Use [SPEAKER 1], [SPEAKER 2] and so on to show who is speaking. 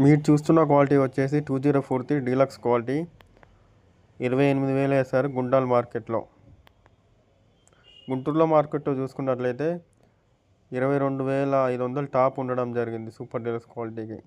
[SPEAKER 1] మీరు చూస్తున్న క్వాలిటీ వచ్చేసి two zero four three deluxe quality ఇరవై ఎనిమిది వేలు వేశారు గుండాల్ మార్కెట్లో. గుంటూరులో మార్కెట్లో చూసుకున్నట్లయితే ఇరవై రెండు వేల ఐదు వందలు టాప్ ఉండడం జరిగింది సూపర్ డీలక్స్ క్వాలిటీకి.